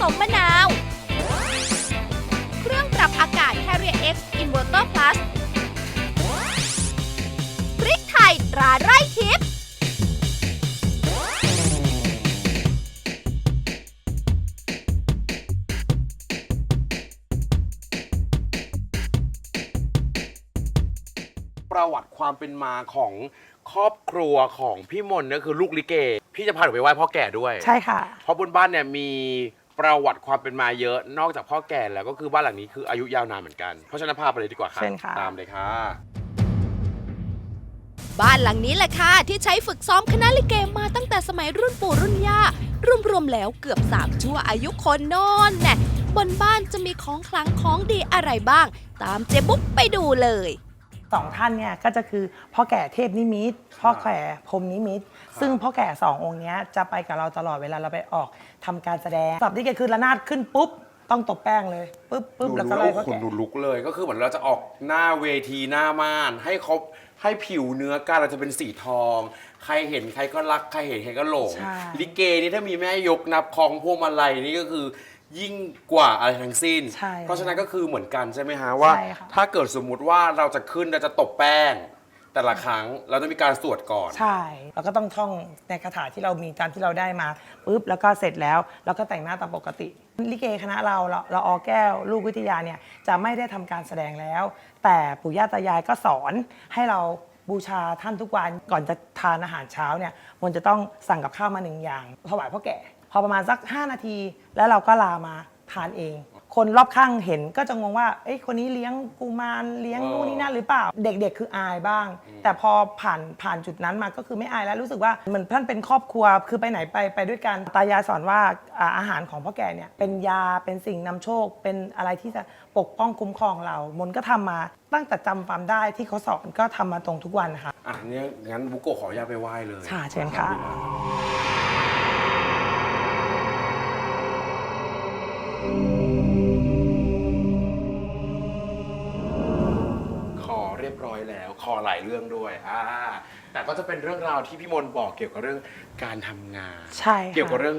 สมมะนาว เครื่องปรับอากาศ Carrier X Inverter Plus พริกไทยตราไร่ทิพย์ประวัติความเป็นมาของครอบครัวของพี่มนต์เนี่ยคือลูกลิเก พี่จะพาหนูไปไหว้พ่อแก่ด้วย ใช่ค่ะ เพราะบนบ้านเนี่ยมี ประวัติความเป็นมาเยอะนอกจากพ่อแก่แล้วก็คือบ้านหลังนี้คืออายุยาวนานเหมือนกันเพราะฉะนั้นพาไปเลยดีกว่าค่ะเชิญค่ะ ตามเลยค่ะบ้านหลังนี้แหละค่ะที่ใช้ฝึกซ้อมคณะลิเกมาตั้งแต่สมัยรุ่นปู่รุ่นย่ารวมๆแล้วเกือบสามชั่วอายุคนนอนแน่บนบ้านจะมีของขลังของดีอะไรบ้าง ตามเจ๊บุ๊กไปดูเลย สองท่านเนี่ยก็จะคือพ่อแก่เทพนิมิตรพ่อแก่พรหมนิมิตรซึ่งพ่อแก่สององค์เนี้ยจะไปกับเราตลอดเวลาเราไปออกทำการแสดงสับที่เกคือระนาดขึ้นปุ๊บ ต้องตบแป้งเลยปุ๊บปุ๊บดูแล้วก็รู้ไล่แล้วพ่อคุณแก่ ดูลุกเลยก็คือเหมือนเราจะออกหน้าเวทีหน้าม่าน ให้เขาให้ผิวเนื้อการเราจะเป็นสีทอง ใครเห็นใครก็รัก ใครเห็นใครก็หลงใช่ ลิเกนี่ถ้ามีแม่ยกนับคลองพวงมาลัยนี่ก็คือ ยิ่งกว่าอะไรทั้งสิ้น ใช่เพราะฉะนั้นก็คือเหมือนกันใช่ไหมฮะว่า ใช่ค่ะ ถ้าเกิดสมมุติว่าเราจะขึ้นเราจะตบแป้ง แต่ละครั้งเราต้องมีการสวดก่อน ใช่เราก็ต้องท่องในคาถาที่เรามีตามที่เราได้มาปุ๊บแล้วก็เสร็จแล้วเราก็แต่งหน้าตามปกติ ลิเกคณะเราเราเราออแก้ว ลูกวิทยาเนี่ยจะไม่ได้ทำการแสดงแล้ว แต่ปู่ย่าตายายก็สอนให้เราบูชาท่านทุกวันก่อนจะทานอาหารเช้าเนี่ยมันจะต้องสั่งกับข้าวมาหนึ่งอย่างถวายพ่อแก่ พอประมาณสัก 5 นาที แล้วเราก็ลามาทานเอง คนรอบข้างเห็นก็จะงงว่าเอ้ยคนนี้เลี้ยงกุมารเลี้ยงนู่นนี่นั่นหรือเปล่า เด็กๆ คืออายบ้าง แต่พอผ่านผ่านจุดนั้นมาก็คือไม่อายแล้วรู้สึกว่าเหมือนท่านเป็นครอบครัวคือไปไหนไปไปด้วยกันตายายสอนว่าอ่าอาหารของพ่อแก่เนี่ยเป็นยาเป็นสิ่งนำโชค เป็นอะไรที่จะปกป้องคุ้มครองเรา มนก็ทำมาตั้งแต่จำความได้ที่เขาสอนก็ทำมาตรงทุกวันนะคะ อะเนี่ยงั้นบุโกะขออนุญาตไปไหว้เลยค่ะเชิญค่ะ ขอเรียบร้อยแล้ว ขอหลายเรื่องด้วยอ่าแต่ก็จะเป็นเรื่องราวที่พี่มนต์บอกเกี่ยวกับเรื่องการทำงาน ใช่ค่ะเกี่ยวกับเรื่อง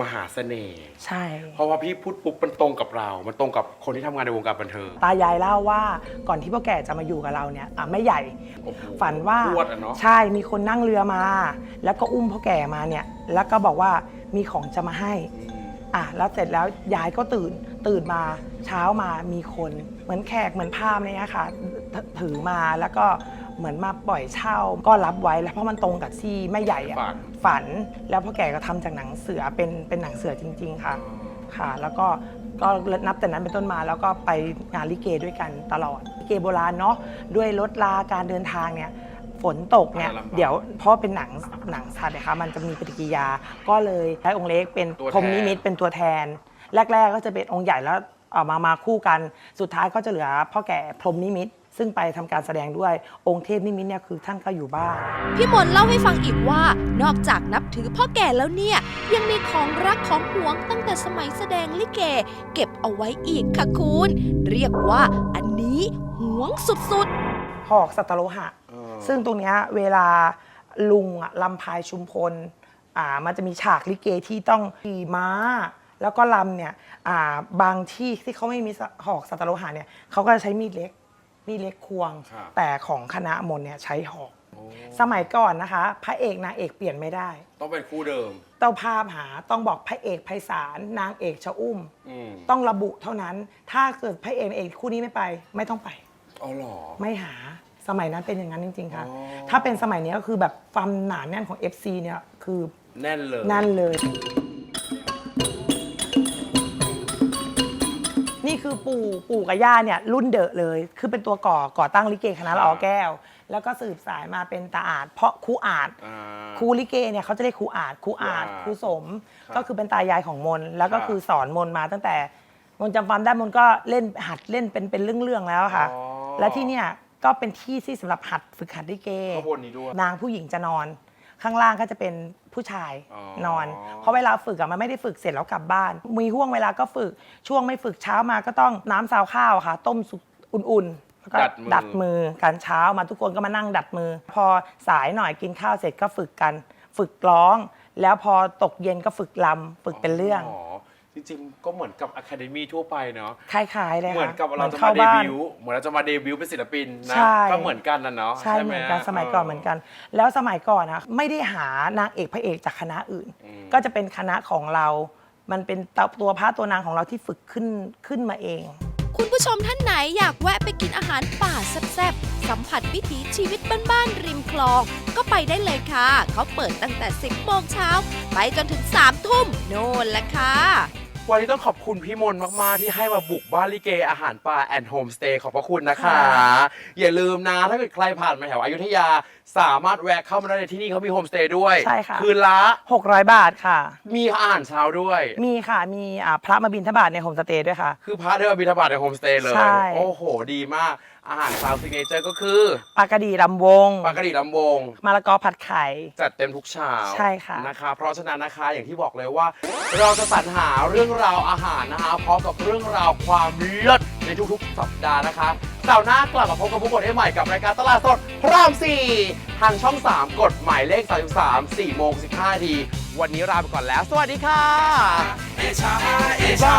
มหาเสน่ห์ ใช่ เพราะว่าพี่พูดปุ๊บมันตรงกับเรา มันตรงกับคนที่ทำงานในวงการบันเทิงตายายเล่าว่าก่อนที่พ่อแก่จะมาอยู่กับเราเนี่ยอะแม่ใหญ่ โอ้โหฝันว่าทวดอะเนาะ ใช่มีคนนั่งเรือมา แล้วก็อุ้มพ่อแก่มาเนี่ย แล้วก็บอกว่ามีของจะมาให้ อืม อะแล้วเสร็จแล้วยายก็ตื่นตื่นมาเช้ามามีคนเหมือนแขกเหมือนพราหมณ์อะไรเนี่ยค่ะถถือมาแล้วก็เหมือนมาปล่อยเช่าก็รับไว้แล้วเพราะมันตรงกับที่แม่ใหญ่อะฝัน ฝันแล้วพ่อแก่ก็ทำจากหนังเสือเป็นเป็นหนังเสือจริง ๆ ค่ะ ค่ะ แล้วก็ก็นับแต่นั้นเป็นต้นมาแล้วก็ไปงานลิเกด้วยกันตลอดลิเกโบราณเนาะด้วยรถลาการเดินทางเนี่ย ฝนตกเนี่ยลำบากเดี๋ยวเพราะเป็นหนังหนังสัตว์นะคะมันจะมีปฏิกิริยาก็เลยใช้องค์เล็กเป็นตัวแทน พรหมนิมิตเป็นตัวแทน แรก ๆ ก็จะเป็นองค์ใหญ่แล้วเออกมามาคู่กันสุดท้ายก็จะเหลือพ่อแก่พรหมนิมิต ซึ่งไปทำการแสดงด้วยองค์เทพนิมิตเนี่ยคือท่านก็อยู่บ้าน พี่มนต์เล่าให้ฟังอีกว่า นอกจากนับถือพ่อแก่แล้วเนี่ย ยังมีของรักของหวงตั้งแต่สมัยแสดงลิเก เก็บเอาไว้อีกค่ะคุณ เรียกว่าอันนี้หวงสุดๆ หอกสัตโลหะ เออ ซึ่งตรงเนี้ยเวลาลุงอะลำพายชุมพลอ่ามันจะมีฉากลิเกที่ต้องขี่ม้า แล้วก็ลำเนี่ยอ่าบางที่ที่เขาไม่มีหอกสัตโลหะเนี่ยเขาก็จะใช้มีดเล็กมีดเล็กควง ครับ แต่ของคณะมนต์เนี่ยใช้หอก โอ้สมัยก่อนนะคะ พระเอกนางเอกเปลี่ยนไม่ได้ ต้องเป็นคู่เดิม เต้าภาพหาต้องบอกพระเอกไพศาลนางเอกชะอุ้ม อืมต้องระบุเท่านั้น ถ้าเกิดพระเอกนางเอกคู่นี้ไม่ไป ไม่ต้องไป อ๋อเหรอ ไม่หาสมัยนั้นเป็นอย่างนั้นจริง ๆ ค่ะ อ๋อ ถ้าเป็นสมัยนี้ก็คือแบบความหนาแน่นของ FC เนี่ยคือแน่นเลยนั่นเลย นี่คือปู่ปู่กับย่าเนี่ยรุ่นเดอะเลย คือเป็นตัวก่อก่อตั้งลิเกคณะละออแก้ว แล้วก็สืบสายมาเป็นตาอาด เพราะครูอาด อ่า ครูลิเกเนี่ยเขาจะเรียกครูอาดครูอาดครูอาดครูสม ครับก็คือเป็นตายายของมนแล้วก็ครับคือสอนมนมาตั้งแต่มนจำความได้มนก็เล่นหัดเล่นเป็นเป็นเรื่องๆแล้วค่ะ อ๋อ และที่เนี่ยก็เป็นที่ที่สำหรับหัดฝึกหัดลิเก ข้างบนนี้ด้วย นางผู้หญิงจะนอน ข้างล่างก็จะเป็นผู้ชายอ๋อนอน เพราะเวลาฝึกอะมันไม่ได้ฝึกเสร็จแล้วกลับบ้าน มีห่วงเวลาก็ฝึกช่วงไม่ฝึกเช้ามาก็ต้องน้ำซาวข้าวอะค่ะ ต้มสุกอุ่นๆแล้วก็ดัดมือ ดัดมือกันเช้ามาทุกคนก็มานั่งดัดมือ พอสายหน่อยกินข้าวเสร็จก็ฝึกกัน ฝึกร้อง แล้วพอตกเย็นก็ฝึกลำฝึกเป็นเรื่อง อ๋อ จริงๆ ก็เหมือนกับอะคาเดมี่ทั่วไปเนาะ คล้ายๆเลยค่ะเหมือนกับเราจะเข้มาเดบ้นบิวต์เหมือนเราจะมาเดบิวต์เป็นศิลปินนะ ใช่ก็เหมือนกันนะเนาะใช่เหมือนกันสมัยก่อนเหมือนกัน แล้วสมัยก่อนนะไม่ได้หานางเอกพระเอกจากคณะอื่น ก็จะเป็นคณะของเรา มันเป็นตัวพระตัวนางของเราที่ฝึกขึ้นขึ้นมาเอง คุณผู้ชมท่านไหนอยากแวะไปกินอาหารป่าแซ่บๆสัมผัสวิถีชีวิตบ้านๆริมคลอง ก็ไปได้เลยค่ะ เขาเปิดตั้งแต่ 10โมงเช้าไปจนถึง3ทุ่มโน่นแหละค่ะ วันนี้ต้องขอบคุณพี่มนต์มาก ๆ ที่ให้มาบุกบ้านลิเกอาหารป่าแอนด์โฮมสเตย์ขอบพระคุณนะคะ อย่าลืมนะ ถ้าเกิดใครผ่านมาแถวอยุธยา สามารถแวะเข้ามาได้ในที่นี่เขามีโฮมสเตย์ด้วยใช่ค่ะคืนละ600 บาทค่ะ มีอาหารเช้าด้วย มีค่ะมีอ่าพระมาบิณฑบาตในโฮมสเตย์ด้วยค่ะ คือพระเดินบิณฑบาตในโฮมสเตย์เลย ใช่ โอ้โห ดีมากอาหารเช้าซิกเนเจอร์ก็คือปลากระดีลำวงปลากระดิ่ลำวง มะละกอผัดไข่ จัดเต็มทุกเช้าใช่ค่ะนะคะ เพราะฉะนั้นนะคะอย่างที่บอกเลยว่า เราจะสรรหาเรื่องราวอาหารนะคะพร้อมกับเรื่องราวความเลิศในทุกๆ สัปดาห์นะคะเสาร์หน้ากลับมาพบกับพวกคนได้ใหม่กับรายการตลาดสดพระราม4ทางช่อง 3 กดหมายเลข 33 4โมง15นาทีวันนี้ลาไปก่อนแล้ว สวัสดีค่ะ เอชาเอชา